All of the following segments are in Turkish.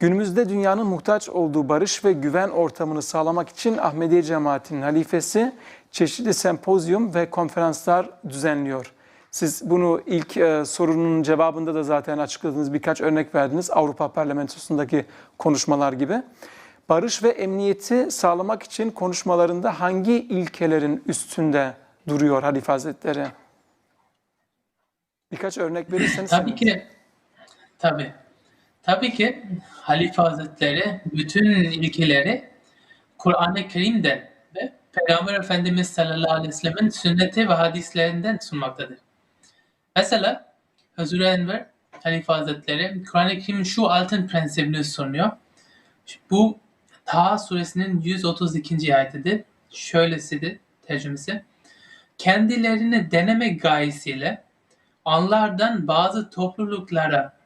Günümüzde dünyanın muhtaç olduğu barış ve güven ortamını sağlamak için Ahmediye Cemaati'nin halifesi çeşitli sempozyum ve konferanslar düzenliyor. Siz bunu ilk e, sorunun cevabında da zaten açıkladınız, birkaç örnek verdiniz Avrupa Parlamentosu'ndaki konuşmalar gibi. Barış ve emniyeti sağlamak için konuşmalarında hangi ilkelerin üstünde duruyor Halife Hazretleri? Birkaç örnek verirseniz. Tabii ki tabii. Tabii ki Halife Hazretleri bütün ilkeleri Kur'an-ı Kerim'den ve Peygamber Efendimiz sallallahu aleyhi ve sellem'in sünneti ve hadislerinden sunmaktadır. Mesela Hazreti Enver Halife Hazretleri Kur'an-ı Kerim'in şu altın prensibini sunuyor. Bu Taha suresinin 132. ayetidir. Şöylesidir tercümesi. Kendilerini deneme gayesiyle onlardan bazı topluluklara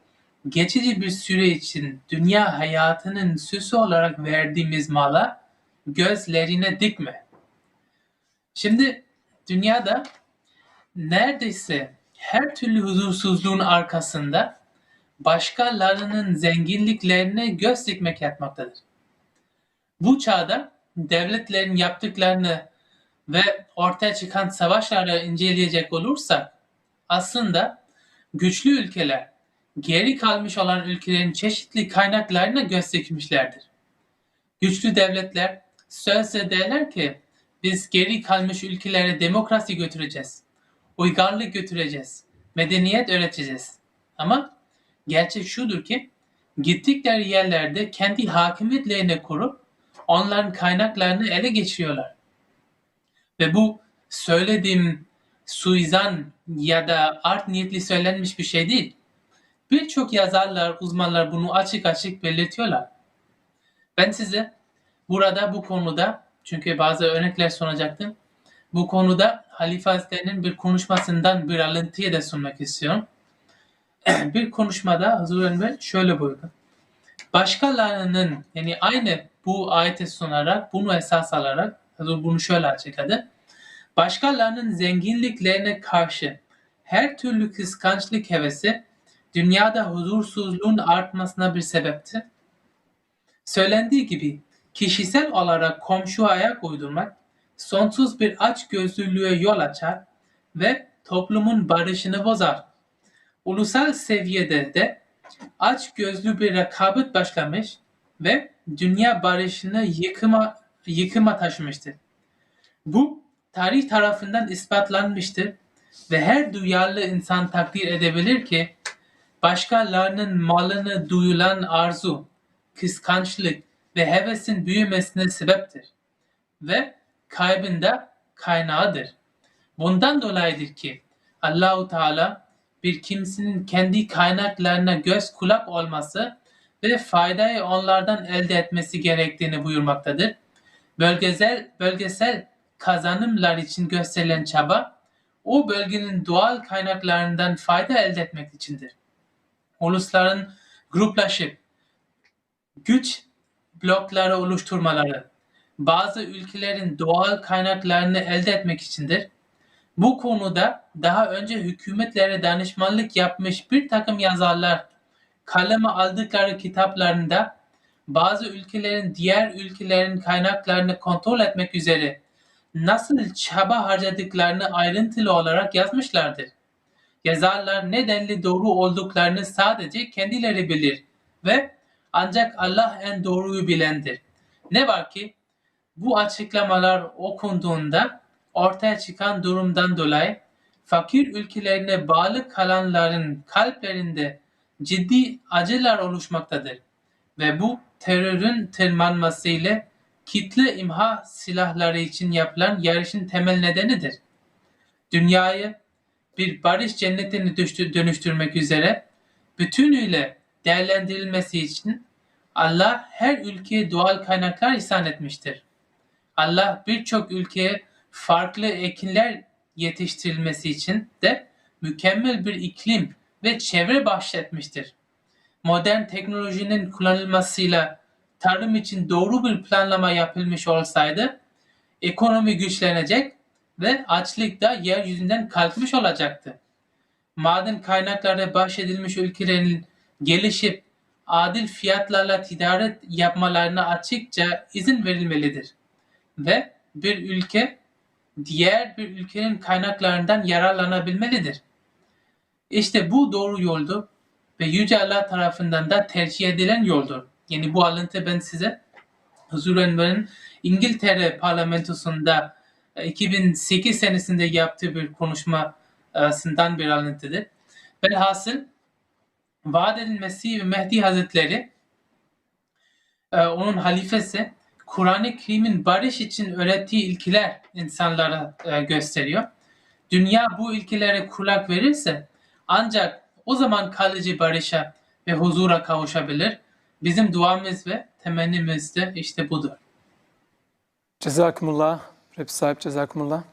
geçici bir süre için dünya hayatının süsü olarak verdiğimiz mala gözlerine dikme. Şimdi dünyada neredeyse her türlü huzursuzluğun arkasında başkalarının zenginliklerine göz dikmek yatmaktadır. Bu çağda devletlerin yaptıklarını ve ortaya çıkan savaşları inceleyecek olursak aslında güçlü ülkeler geri kalmış olan ülkelerin çeşitli kaynaklarına göz dikmişlerdir. Güçlü devletler sözle derler ki biz geri kalmış ülkelere demokrasi götüreceğiz, uygarlık götüreceğiz, medeniyet öğreteceğiz. Ama gerçek şudur ki gittikleri yerlerde kendi hakimiyetlerini kurup onların kaynaklarını ele geçiriyorlar. Ve bu söylediğim suizan ya da art niyetli söylenmiş bir şey değil. Birçok yazarlar, uzmanlar bunu açık açık belirtiyorlar. Ben size burada bu konuda, çünkü bazı örnekler sunacaktım, bu konuda Halife Hazretleri'nin bir konuşmasından bir alıntıyı da sunmak istiyorum. bir konuşmada Hazreti Enver şöyle buyurdu. Başkalarının yani aynı bu ayeti sunarak, bunu esas alarak Hazreti bunu şöyle açıkladı. Başkalarının zenginliklerine karşı her türlü kıskançlık hevesi dünyada huzursuzluğun artmasına bir sebepti. Söylendiği gibi kişisel olarak komşu ayak uydurmak sonsuz bir aç gözlülüğe yol açar ve toplumun barışını bozar. Ulusal seviyede de aç gözlü bir rekabet başlamış ve dünya barışını yıkıma, yıkıma taşımıştır. Bu tarih tarafından ispatlanmıştır ve her duyarlı insan takdir edebilir ki başkalarının malını duyulan arzu, kıskançlık ve hevesin büyümesine sebeptir ve kaybında kaynağıdır. Bundan dolayıdır ki Allahu Teala bir kimsenin kendi kaynaklarına göz kulak olması ve faydayı onlardan elde etmesi gerektiğini buyurmaktadır. Bölgesel bölgesel kazanımlar için gösterilen çaba o bölgenin doğal kaynaklarından fayda elde etmek içindir ulusların gruplaşıp güç blokları oluşturmaları bazı ülkelerin doğal kaynaklarını elde etmek içindir. Bu konuda daha önce hükümetlere danışmanlık yapmış bir takım yazarlar kaleme aldıkları kitaplarında bazı ülkelerin diğer ülkelerin kaynaklarını kontrol etmek üzere nasıl çaba harcadıklarını ayrıntılı olarak yazmışlardır. Yazarlar nedenli doğru olduklarını sadece kendileri bilir ve ancak Allah en doğruyu bilendir. Ne var ki bu açıklamalar okunduğunda ortaya çıkan durumdan dolayı fakir ülkelerine bağlı kalanların kalplerinde ciddi acılar oluşmaktadır. Ve bu terörün tırmanmasıyla kitle imha silahları için yapılan yarışın temel nedenidir. Dünyayı bir barış cennetini dönüştürmek üzere bütünüyle değerlendirilmesi için Allah her ülkeye doğal kaynaklar ihsan etmiştir. Allah birçok ülkeye farklı ekinler yetiştirilmesi için de mükemmel bir iklim ve çevre bahşetmiştir. Modern teknolojinin kullanılmasıyla tarım için doğru bir planlama yapılmış olsaydı ekonomi güçlenecek ve açlık da yeryüzünden kalkmış olacaktı. Maden kaynakları bahşedilmiş ülkelerin gelişip adil fiyatlarla ticaret yapmalarına açıkça izin verilmelidir ve bir ülke diğer bir ülkenin kaynaklarından yararlanabilmelidir. İşte bu doğru yoldur ve Yüce Allah tarafından da tercih edilen yoldur. Yani bu alıntı ben size Huzur Enver'in İngiltere parlamentosunda 2008 senesinde yaptığı bir konuşmasından bir alıntıdır. Velhasıl vaat edilmesi ve Mehdi Hazretleri e, onun halifesi Kur'an-ı Kerim'in barış için öğrettiği ilkeler insanlara e, gösteriyor. Dünya bu ilkelere kulak verirse ancak o zaman kalıcı barışa ve huzura kavuşabilir. Bizim duamız ve temennimiz de işte budur. Cezakumullah. Rep sahip cezakumullah.